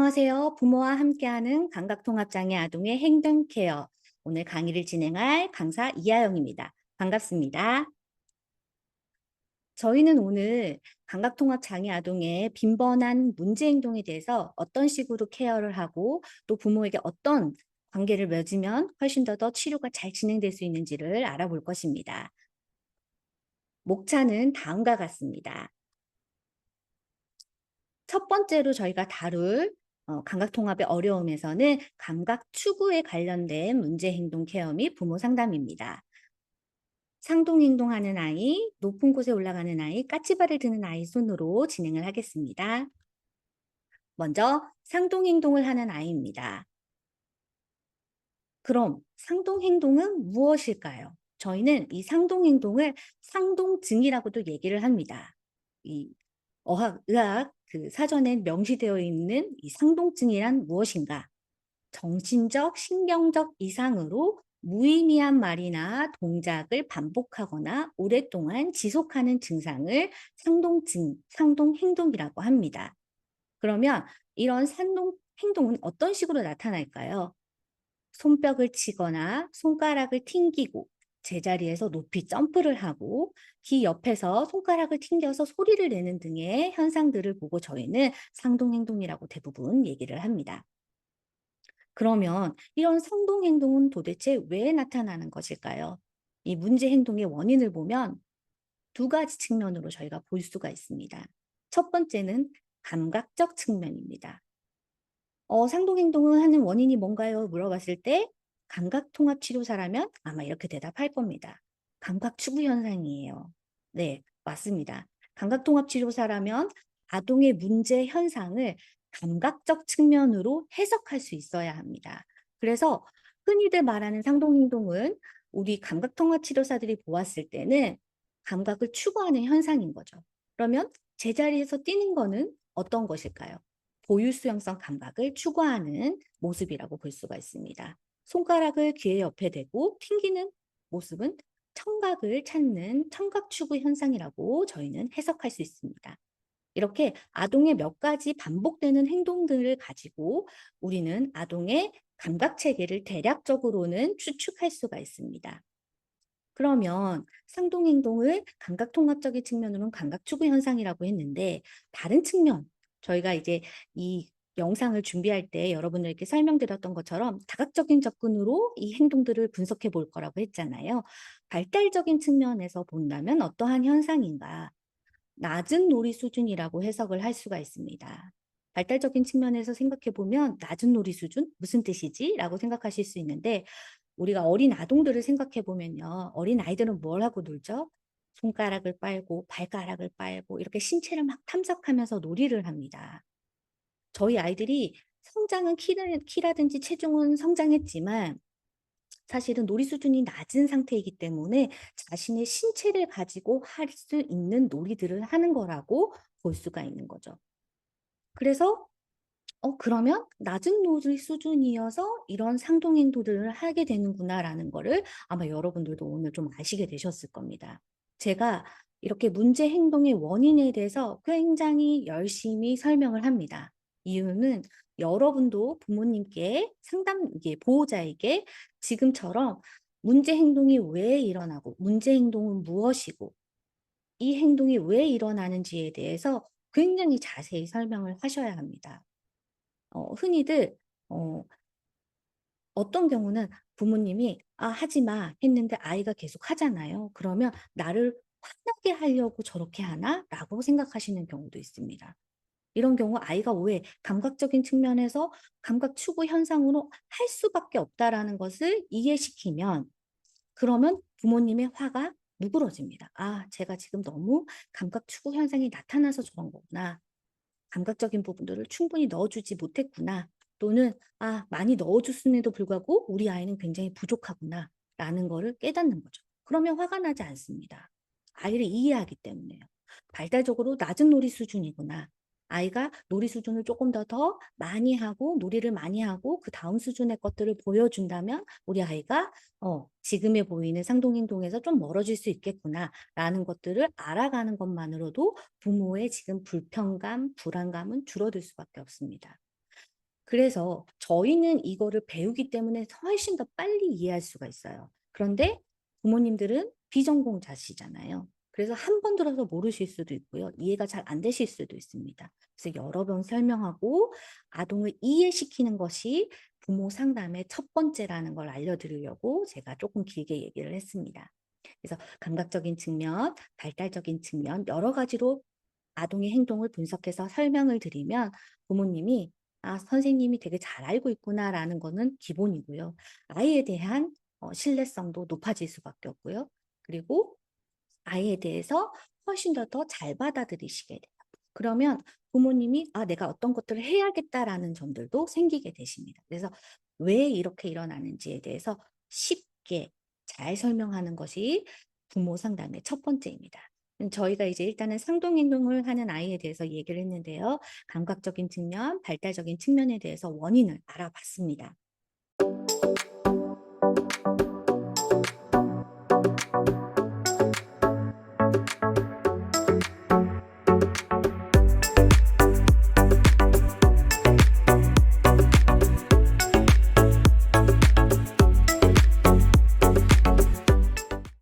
안녕하세요. 부모와 함께하는 감각통합장애 아동의 행동 케어. 오늘 강의를 진행할 강사 이하영입니다. 반갑습니다. 저희는 오늘 감각통합장애 아동의 빈번한 문제 행동에 대해서 어떤 식으로 케어를 하고 또 부모에게 어떤 관계를 맺으면 훨씬 더 더 치료가 잘 진행될 수 있는지를 알아볼 것입니다. 목차는 다음과 같습니다. 첫 번째로 저희가 다룰 어, 감각 통합의 어려움에서는 감각 추구에 관련된 문제 행동 케어 및 부모 상담입니다. 상동 행동하는 아이, 높은 곳에 올라가는 아이, 까치발을 드는 아이 순으로 진행을 하겠습니다. 먼저 상동 행동을 하는 아이입니다. 그럼 상동 행동은 무엇일까요? 저희는 이 상동 행동을 상동증이라고도 얘기를 합니다. 이 어학, 의학 그 사전에 명시되어 있는 이 상동증이란 무엇인가? 정신적, 신경적 이상으로 무의미한 말이나 동작을 반복하거나 오랫동안 지속하는 증상을 상동증, 상동행동이라고 합니다. 그러면 이런 상동 행동은 어떤 식으로 나타날까요? 손뼉을 치거나 손가락을 튕기고 제자리에서 높이 점프를 하고 귀 옆에서 손가락을 튕겨서 소리를 내는 등의 현상들을 보고 저희는 상동행동이라고 대부분 얘기를 합니다. 그러면 이런 상동행동은 도대체 왜 나타나는 것일까요? 이 문제 행동의 원인을 보면 두 가지 측면으로 저희가 볼 수가 있습니다. 첫 번째는 감각적 측면입니다. 어, 상동행동을 하는 원인이 뭔가요? 물어봤을 때 감각통합치료사라면 아마 이렇게 대답할 겁니다. 감각추구 현상이에요. 네, 맞습니다. 감각통합치료사라면 아동의 문제 현상을 감각적 측면으로 해석할 수 있어야 합니다. 그래서 흔히들 말하는 상동행동은 우리 감각통합치료사들이 보았을 때는 감각을 추구하는 현상인 거죠. 그러면 제자리에서 뛰는 거는 어떤 것일까요? 보유 수용성 감각을 추구하는 모습이라고 볼 수가 있습니다. 손가락을 귀에 옆에 대고 튕기는 모습은 청각을 찾는 청각 추구 현상이라고 저희는 해석할 수 있습니다. 이렇게 아동의 몇 가지 반복되는 행동들을 가지고 우리는 아동의 감각 체계를 대략적으로는 추측할 수가 있습니다. 그러면 상동 행동을 감각 통합적인 측면으로는 감각 추구 현상이라고 했는데 다른 측면 저희가 이제 이 영상을 준비할 때 여러분들께 설명드렸던 것처럼 다각적인 접근으로 이 행동들을 분석해 볼 거라고 했잖아요. 발달적인 측면에서 본다면 어떠한 현상인가? 낮은 놀이 수준이라고 해석을 할 수가 있습니다. 발달적인 측면에서 생각해 보면 낮은 놀이 수준 무슨 뜻이지? 라고 생각하실 수 있는데 우리가 어린 아동들을 생각해 보면요. 어린 아이들은 뭘 하고 놀죠? 손가락을 빨고 발가락을 빨고 이렇게 신체를 막 탐색하면서 놀이를 합니다. 저희 아이들이 성장은 키를, 키라 든지 체중은 성장했지만 사실은 놀이 수준이 낮은 상태이기 때문에 자신의 신체를 가지고 할 수 있는 놀이들을 하는 거라고 볼 수가 있는 거죠. 그래서 어 그러면 낮은 놀이 수준이어서 이런 상동 행동들을 하게 되는구나라는 거를 아마 여러분들도 오늘 좀 아시게 되셨을 겁니다. 제가 이렇게 문제 행동의 원인에 대해서 굉장히 열심히 설명을 합니다. 이유는 여러분도 부모님께 상담, 이게 보호자에게 지금처럼 문제 행동이 왜 일어나고 문제 행동은 무엇이고 이 행동이 왜 일어나는지에 대해서 굉장히 자세히 설명을 하셔야 합니다. 어, 흔히들 어, 어떤 경우는 부모님이 아 하지 마 했는데 아이가 계속 하잖아요. 그러면 나를 화나게 하려고 저렇게 하나? 라고 생각하시는 경우도 있습니다. 이런 경우 아이가 왜 감각적인 측면에서 감각 추구 현상으로 할 수밖에 없다라는 것을 이해시키면 그러면 부모님의 화가 누그러집니다. 아, 제가 지금 너무 감각 추구 현상이 나타나서 저런 거구나. 감각적인 부분들을 충분히 넣어주지 못했구나. 또는 아, 많이 넣어줬음에도 불구하고 우리 아이는 굉장히 부족하구나. 라는 거를 깨닫는 거죠. 그러면 화가 나지 않습니다. 아이를 이해하기 때문에요. 발달적으로 낮은 놀이 수준이구나. 아이가 놀이 수준을 조금 더 더 많이 하고 놀이를 많이 하고 그 다음 수준의 것들을 보여준다면 우리 아이가 어, 지금에 보이는 상동행동에서 좀 멀어질 수 있겠구나라는 것들을 알아가는 것만으로도 부모의 지금 불편감, 불안감은 줄어들 수밖에 없습니다. 그래서 저희는 이거를 배우기 때문에 훨씬 더 빨리 이해할 수가 있어요. 그런데 부모님들은 비전공자시잖아요. 그래서 한 번 들어서 모르실 수도 있고요. 이해가 잘 안 되실 수도 있습니다. 그래서 여러 번 설명하고 아동을 이해시키는 것이 부모 상담의 첫 번째라는 걸 알려드리려고 제가 조금 길게 얘기를 했습니다. 그래서 감각적인 측면, 발달적인 측면 여러 가지로 아동의 행동을 분석해서 설명을 드리면 부모님이 아, 선생님이 되게 잘 알고 있구나라는 거는 기본이고요. 아이에 대한 어, 신뢰성도 높아질 수밖에 없고요. 그리고 아이에 대해서 훨씬 더 더 잘 받아들이시게 돼요. 그러면 부모님이 아, 내가 어떤 것들을 해야겠다라는 점들도 생기게 되십니다. 그래서 왜 이렇게 일어나는지에 대해서 쉽게 잘 설명하는 것이 부모 상담의 첫 번째입니다. 음, 저희가 이제 일단은 상동 행동을 하는 아이에 대해서 얘기를 했는데요. 감각적인 측면, 발달적인 측면에 대해서 원인을 알아봤습니다.